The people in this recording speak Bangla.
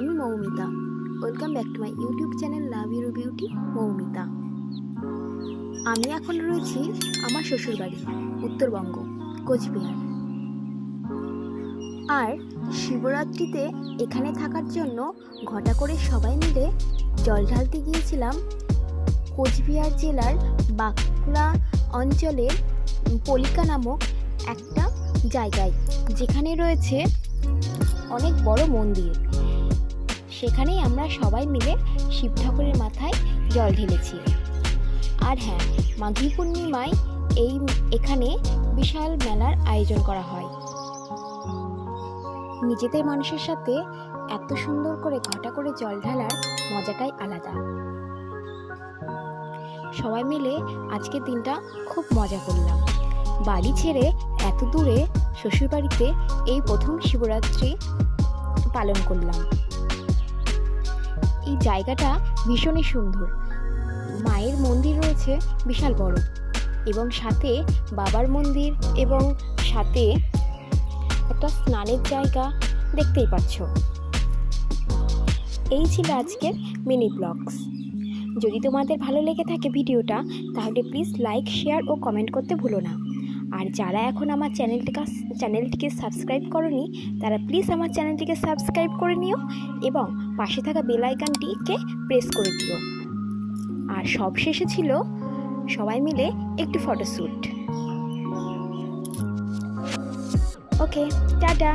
আমি Moumita. Welcome back to my YouTube channel love your beauty Moumita. আমি এখন রয়েছি আমার শ্বশুরবাড়ি, উত্তরবঙ্গ, কোচবিহার। আর শিবরাত্রিতে এখানে থাকার জন্য ঘটা করে সবাই মিলে জল ঢালতে গিয়েছিলাম কোচবিহার জেলার বাঁকুড়া অঞ্চলের পলিকা নামক একটা জায়গায়, যেখানে রয়েছে অনেক বড় মন্দির। সেখানেই আমরা সবাই মিলে শিব ঠাকুরের মাথায় জল ঢেলেছি। আর হ্যাঁ মাঘী পূর্ণিমায় এই এখানে বিশাল মেলার আয়োজন করা হয়। নিজেদের মানুষের সাথে এত সুন্দর করে ঘটা করে জল ঢালার মজাটাই আলাদা। সবাই মিলে আজকের দিনটা খুব মজা করলাম। বাড়ি ছেড়ে এত দূরে শ্বশুরবাড়িতে এই প্রথম শিবরাত্রি পালন করলাম। এই জায়গাটা ভীষণই সুন্দর। মায়ের মন্দির রয়েছে বিশাল বড় এবং সাথে বাবার মন্দির এবং সাথে একটা স্নানের জায়গা দেখতেই পাচ্ছ। এই ছিল আজকের মিনি ব্লগস যদি তোমাদের ভালো লেগে থাকে ভিডিওটা, তাহলে প্লিজ লাইক শেয়ার ও কমেন্ট করতে ভুলো না। আর যারা এখন আমার চ্যানেলটিকে চ্যানেলটিকে সাবস্ক্রাইব করনি, তারা প্লিজ আমার চ্যানেলটিকে সাবস্ক্রাইব করে নিও এবং পাশে থাকা বেল আইকনটিকে প্রেস করে দিও। আর সব শেষে ছিল সবাই মিলে একটি ফটোশ্যুট ওকে টাটা।